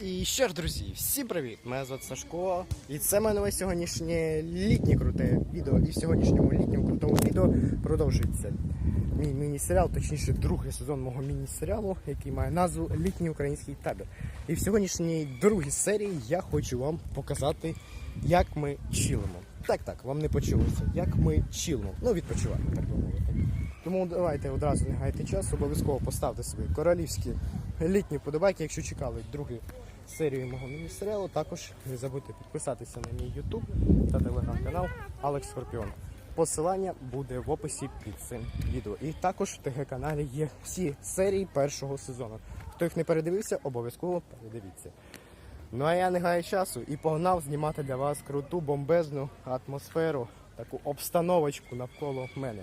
І що ж, друзі, всім привіт! Мене звати Сашко, і це моє нове сьогоднішнє літнє круте відео. І в сьогоднішньому літньому крутому відео продовжується мій міні-серіал, точніше, другий сезон мого міні-серіалу, який має назву Літній український табір. І в сьогоднішній другій серії я хочу вам показати, як ми чилимо. Так, так, вам не почулося, як ми чилимо. Ну, відпочиваємо, так би мовити. Тому давайте одразу не гайте час, обов'язково поставте собі королівські літні подобайки, якщо чекали другу серію мого міні-серіалу. Також не забудьте підписатися на мій YouTube та телеграм-канал Алекс Скорпіон. Посилання буде в описі під цим відео. І також в ТГ-каналі є всі серії першого сезону. Хто їх не передивився, обов'язково передивіться. Ну а я не гаю часу і погнав знімати для вас круту бомбезну атмосферу, таку обстановочку навколо мене.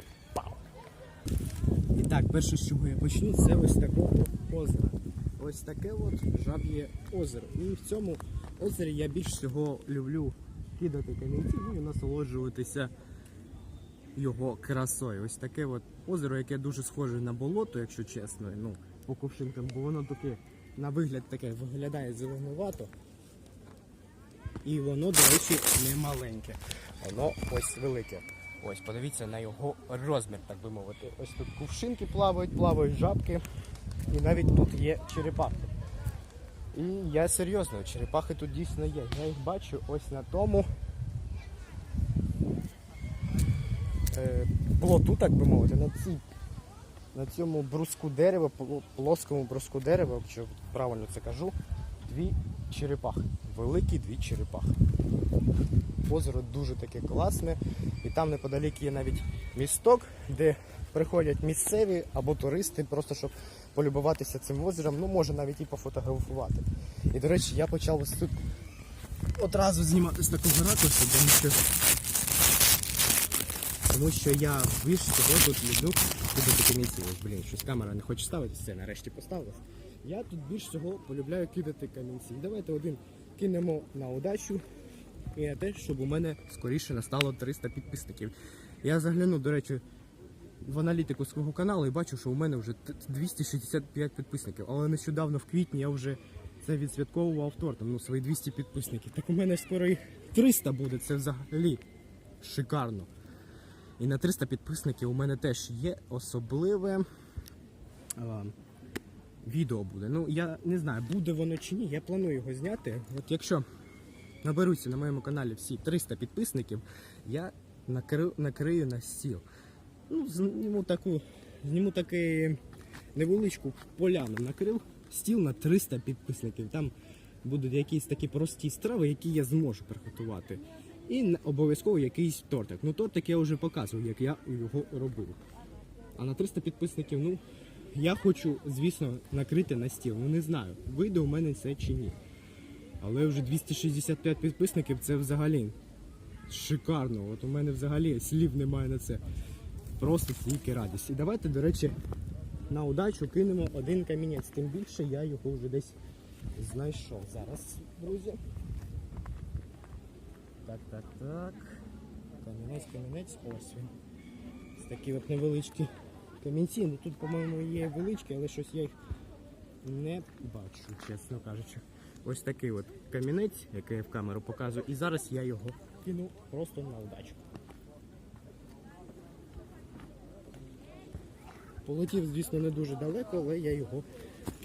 Так, перше, з чого я почну, це ось такого озера. Ось таке от жаб'є озеро. І в цьому озері я більш всього люблю кидати камінці і насолоджуватися його красою. Ось таке от озеро, яке дуже схоже на болото, якщо чесно, ну, по кувшинкам, бо воно таке на вигляд таке виглядає зеленувато. І воно, до речі, не маленьке. Воно ось велике. Ось, подивіться на його розмір, так би мовити. Ось тут кувшинки плавають, плавають жабки. І навіть тут є черепахи. І я серйозно, черепахи тут дійсно є. Я їх бачу ось на тому е, плоту, так би мовити, на цій, на цьому бруску дерева, плоскому бруску дерева, якщо правильно це кажу, дві черепахи. Великі дві черепахи. Озеро дуже таке класне. І там неподалік є навіть місток, де приходять місцеві або туристи, просто щоб полюбуватися цим озером, ну може навіть і пофотографувати. І до речі, я почав ось тут одразу знімати з такого ракурсу, тому що, тому що я більш всього тут люблю кидати камінці. Ось, блін, щось камера не хоче ставитися, це нарешті поставилась. Я тут більш всього полюбляю кидати камінці. Давайте один кинемо на удачу і на те, щоб у мене скоріше настало 300 підписників. Я загляну, до речі, в аналітику свого каналу і бачу, що у мене вже 265 підписників. Але нещодавно в квітні я вже це відсвятковував тортом, ну свої 200 підписників. Так у мене скоро їх 300 буде, це взагалі шикарно. І на 300 підписників у мене теж є особливе а, відео буде. Ну, я не знаю, буде воно чи ні, я планую його зняти. От якщо наберуться на моєму каналі всі 300 підписників, я накрию, накрию на стіл. Ну, зніму таку, зніму таки невеличку поляну накрив, стіл на 300 підписників. Там будуть якісь такі прості страви, які я зможу приготувати. І обов'язково якийсь тортик. Ну, тортик я вже показував, як я його робив. А на 300 підписників, ну, я хочу, звісно, накрити на стіл. Ну не знаю, вийде у мене це чи ні. Але вже 265 підписників це взагалі шикарно. От у мене взагалі слів немає на це. Просто тільки радість. І давайте, до речі, на удачу кинемо один камінець. Тим більше я його вже десь знайшов. Зараз, друзі. Так, так, так. Камінець, камінець, ось він. Ось такі от невеличкі камінці. Ну тут, по-моєму, є величкі, але щось я їх не бачу, чесно кажучи. Ось такий от камінець, який я в камеру показую, і зараз я його кину просто на удачу. Полетів, звісно, не дуже далеко, але я його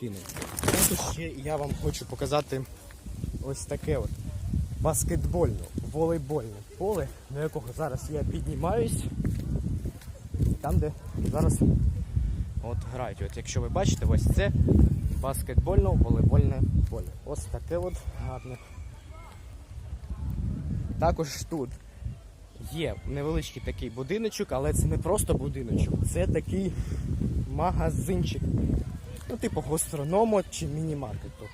кинув. Також ще я вам хочу показати ось таке от баскетбольне, волейбольне поле, на якого зараз я піднімаюсь. Там, де зараз от грають. От якщо ви бачите, ось це баскетбольно-волейбольне поле. Ось таке от гарне. Також тут є невеличкий такий будиночок, але це не просто будиночок, це такий магазинчик. Ну, типу гастроному чи міні-маркету.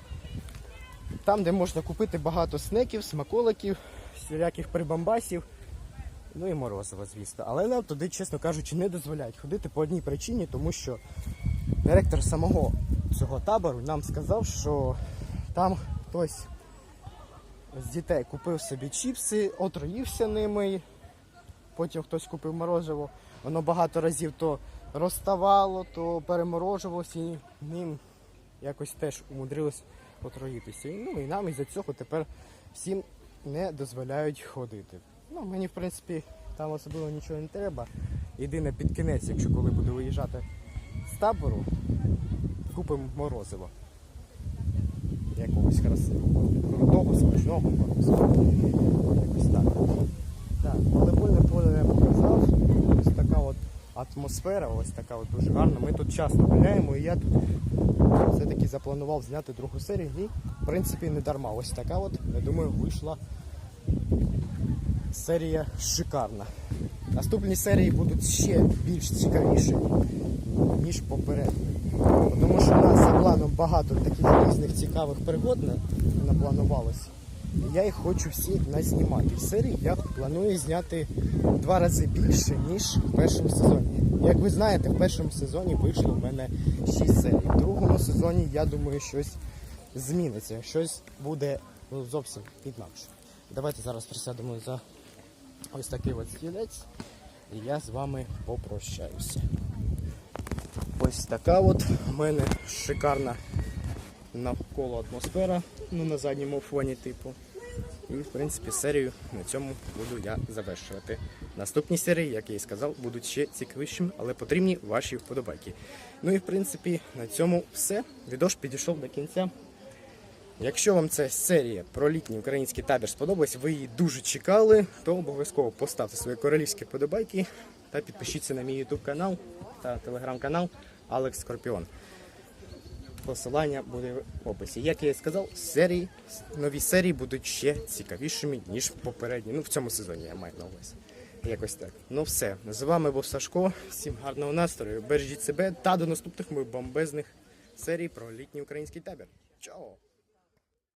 Там, де можна купити багато снеків, смаколиків, всіляких прибамбасів, ну і морозива, звісно. Але нам туди, чесно кажучи, не дозволяють ходити по одній причині, тому що директор самого цього табору нам сказав, що там хтось з дітей купив собі чіпси, отруївся ними. Потім хтось купив морозиво. Воно багато разів то розставало, то переморожувалося і ним якось теж умудрилось отруїтися. І, Ну і нам із-за цього тепер всім не дозволяють ходити. Ну, мені, в принципі, там особливо нічого не треба. Єдине під кінець, якщо коли буду виїжджати з табору, купимо морозиво. Якогось красивого. Крутого, смачного морозива. Якось так. Так, волейбольне поле я показав. Ось така от атмосфера, ось така от дуже гарна. Ми тут часто гуляємо, і я тут все-таки запланував зняти другу серію. І, в принципі, не дарма. Ось така от, я думаю, вийшла серія шикарна. Наступні серії будуть ще більш цікавіші, ніж попередні. Тому що у нас за планом багато таких різних цікавих пригод на- напланувалось. І я їх хочу всі назнімати. Серії я планую зняти два рази більше, ніж в першому сезоні. Як ви знаєте, в першому сезоні вийшло в мене 6 серій. В другому сезоні, я думаю, щось зміниться, щось буде ну, зовсім інакше. Давайте зараз присядемо за ось такий от стілець, і я з вами попрощаюся. Ось така от у мене шикарна навколо атмосфера, ну на задньому фоні, типу. І, в принципі, серію на цьому буду я завершувати. Наступні серії, як я і сказав, будуть ще цікавішими, але потрібні ваші вподобайки. Ну і в принципі на цьому все. Відош підійшов до кінця. Якщо вам ця серія про літній український табір сподобалась, ви її дуже чекали, то обов'язково поставте свої королівські вподобайки та підпишіться на мій YouTube канал та телеграм-канал Алекс Скорпіон. Посилання буде в описі. Як я і сказав, серії, нові серії будуть ще цікавішими, ніж попередні. Ну, в цьому сезоні я маю на увазі. Якось так. Ну все. З вами був Сашко. Всім гарного настрою. Бережіть себе та до наступних моїх бомбезних серій про літній український табір. Чао!